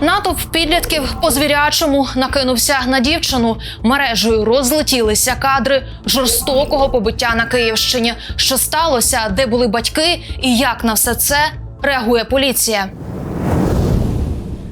Натовп підлітків по звірячому накинувся на дівчину. Мережею розлетілися кадри жорстокого побиття на Київщині. Що сталося, де були батьки, і як на все це реагує поліція.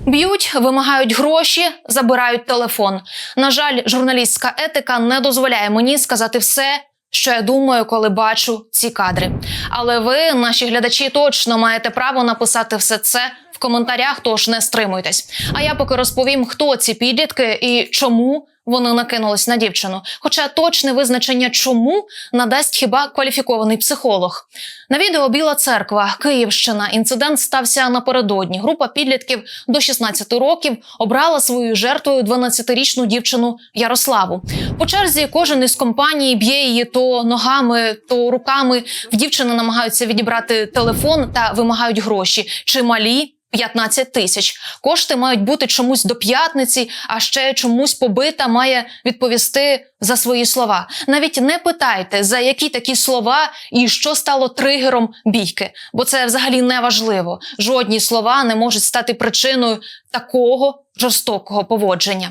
Б'ють, вимагають гроші, забирають телефон. На жаль, журналістська етика не дозволяє мені сказати все, що я думаю, коли бачу ці кадри. Але ви, наші глядачі, точно маєте право написати все це коментарях, тож не стримуйтесь. А я поки розповім, хто ці підлітки і чому вони накинулись на дівчину. Хоча точне визначення чому надасть хіба кваліфікований психолог. На відео Біла церква, Київщина. Інцидент стався напередодні. Група підлітків до 16 років обрала своєю жертвою 12-річну дівчину Ярославу. По черзі кожен із компаній б'є її то ногами, то руками. В дівчини намагаються відібрати телефон та вимагають гроші. Чималі 15 тисяч. Кошти мають бути чомусь до п'ятниці, а ще чомусь побита має відповісти за свої слова. Навіть не питайте, за які такі слова і що стало тригером бійки, бо це взагалі не важливо. Жодні слова не можуть стати причиною такого жорстокого поводження.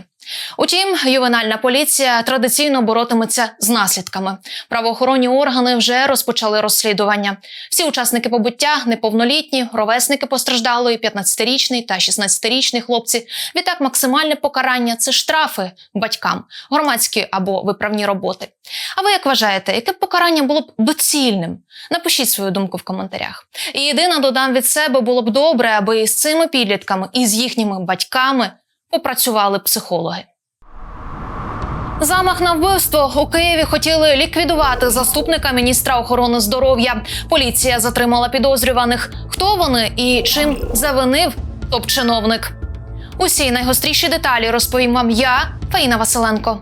Утім, ювенальна поліція традиційно боротиметься з наслідками. Правоохоронні органи вже розпочали розслідування. Всі учасники побиття неповнолітні, ровесники постраждалої, 15-річний та 16-річний хлопці. Відтак, максимальне покарання це штрафи батькам, громадські або виправні роботи. А ви як вважаєте, яке покарання було б доцільним? Напишіть свою думку в коментарях. І єдине додам від себе було б добре, аби і з цими підлітками, і з їхніми батьками попрацювали психологи. Замах на вбивство у Києві хотіли ліквідувати заступника міністра охорони здоров'я. Поліція затримала підозрюваних. Хто вони і чим завинив топ-чиновник? Усі найгостріші деталі розповім вам я, Фаїна Василенко.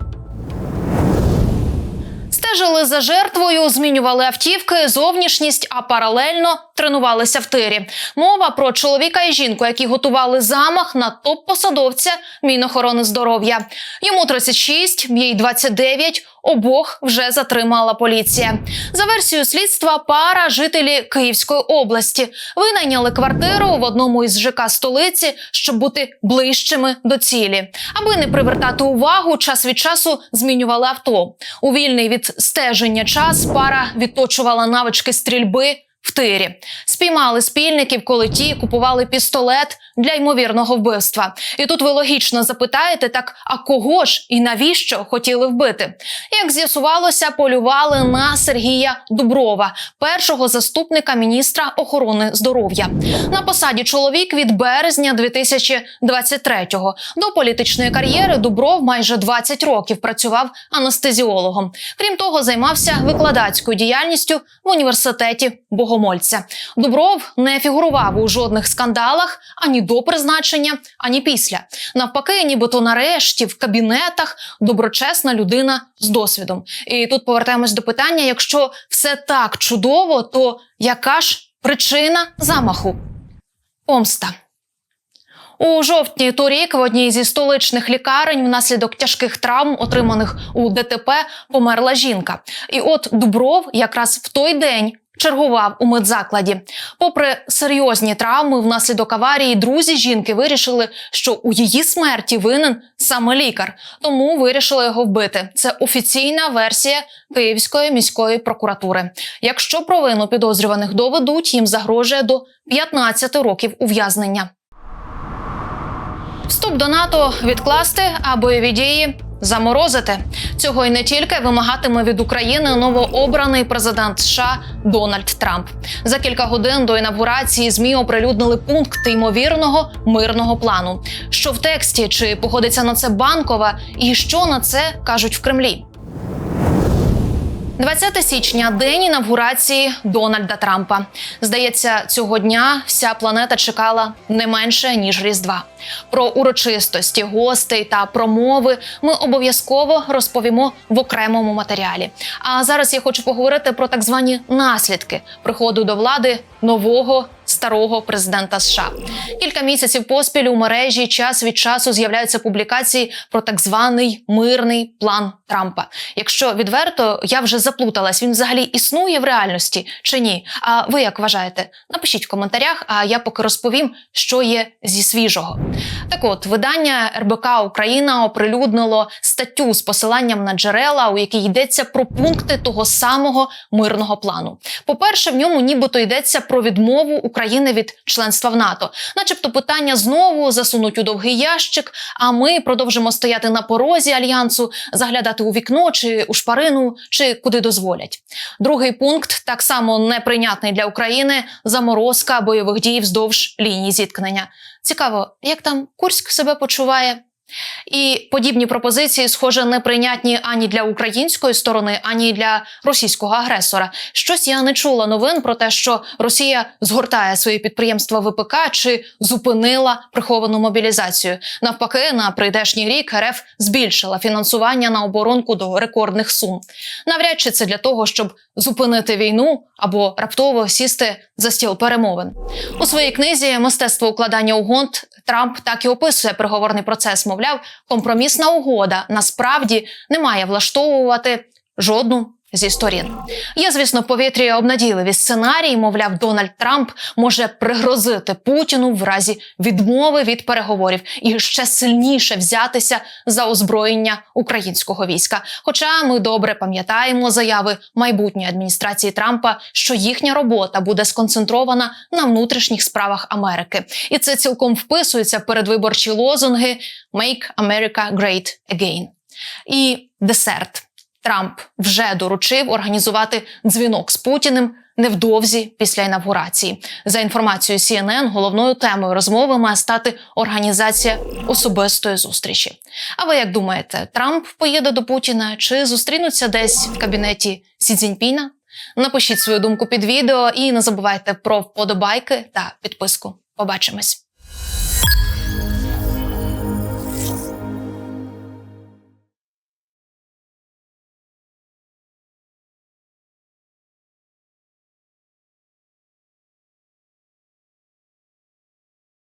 Стежили за жертвою, змінювали автівки, зовнішність, а паралельно тренувалися в тирі. Мова про чоловіка і жінку, які готували замах на топ-посадовця Мінохорони здоров'я. Йому 36, їй 29, Обох вже затримала поліція. За версією слідства, пара жителі Київської області винайняли квартиру в одному із ЖК столиці, щоб бути ближчими до цілі. Аби не привертати увагу, час від часу змінювали авто. У вільний від стеження час пара відточувала навички стрільби. В тирі спіймали спільників, коли ті купували пістолет для ймовірного вбивства. І тут ви логічно запитаєте, так а кого ж і навіщо хотіли вбити? Як з'ясувалося, полювали на Сергія Дуброва, першого заступника міністра охорони здоров'я. На посаді чоловік від березня 2023-го. До політичної кар'єри Дубров майже 20 років працював анестезіологом. Крім того, займався викладацькою діяльністю в університеті Богомольця. Дубров не фігурував у жодних скандалах ані до призначення, ані після. Навпаки, нібито нарешті в кабінетах доброчесна людина з досвідом. І тут повертаємось до питання: якщо все так чудово, то яка ж причина замаху? Помста. У жовтні торік в одній зі столичних лікарень внаслідок тяжких травм, отриманих у ДТП, померла жінка. І от Дубров якраз в той день чергував у медзакладі. Попри серйозні травми внаслідок аварії, друзі жінки вирішили, що у її смерті винен саме лікар, тому вирішили його вбити. Це офіційна версія Київської міської прокуратури. Якщо провину підозрюваних доведуть, їм загрожує до 15 років ув'язнення. Вступ до НАТО відкласти, а бойові дії заморозити. Цього й не тільки вимагатиме від України новообраний президент США Дональд Трамп. За кілька годин до інавгурації змі оприлюднили пункти ймовірного мирного плану. Що в тексті чи погодиться на це банкова, і що на це кажуть в Кремлі. 20 січня день інавгурації Дональда Трампа. Здається, цього дня вся планета чекала не менше ніж Різдва. Про урочистості, гостей та промови ми обов'язково розповімо в окремому матеріалі. А зараз я хочу поговорити про так звані наслідки приходу до влади нового старого президента США. Кілька місяців поспіль у мережі час від часу з'являються публікації про так званий мирний план Трампа. Якщо відверто, я вже заплуталась, він взагалі існує в реальності чи ні? А ви як вважаєте? Напишіть в коментарях, а я поки розповім, що є зі свіжого. Так от, видання РБК Україна оприлюднило статтю з посиланням на джерела, у якій йдеться про пункти того самого мирного плану. По-перше, в ньому нібито йдеться про відмову України від членства в НАТО, начебто питання знову засунуть у довгий ящик. А ми продовжимо стояти на порозі альянсу, заглядати у вікно чи у шпарину, чи куди дозволять. Другий пункт так само неприйнятний для України заморозка бойових дій вздовж лінії зіткнення. Цікаво, як там Курськ себе почуває. І подібні пропозиції, схоже, неприйнятні ані для української сторони, ані для російського агресора. Щось я не чула новин про те, що Росія згортає свої підприємства ВПК чи зупинила приховану мобілізацію. Навпаки, на прийдешній рік РФ збільшила фінансування на оборонку до рекордних сум. Навряд чи це для того, щоб зупинити війну або раптово сісти за стіл перемовин. У своїй книзі Мистецтво укладання угод Трамп так і описує переговорний процес. Мовляв, компромісна угода насправді не має влаштовувати жодну. Зі сторін є, звісно, в повітрі обнадійливі сценарії. Мовляв, Дональд Трамп може пригрозити Путіну в разі відмови від переговорів і ще сильніше взятися за озброєння українського війська. Хоча ми добре пам'ятаємо заяви майбутньої адміністрації Трампа, що їхня робота буде сконцентрована на внутрішніх справах Америки, і це цілком вписується в передвиборчі лозунги «Make America Great Again». І десерт. Трамп вже доручив організувати дзвінок з Путіним невдовзі після інавгурації. За інформацією CNN, головною темою розмови має стати організація особистої зустрічі. А ви як думаєте, Трамп поїде до Путіна чи зустрінуться десь в кабінеті Сі Цзіньпіна? Напишіть свою думку під відео і не забувайте про вподобайки та підписку. Побачимось.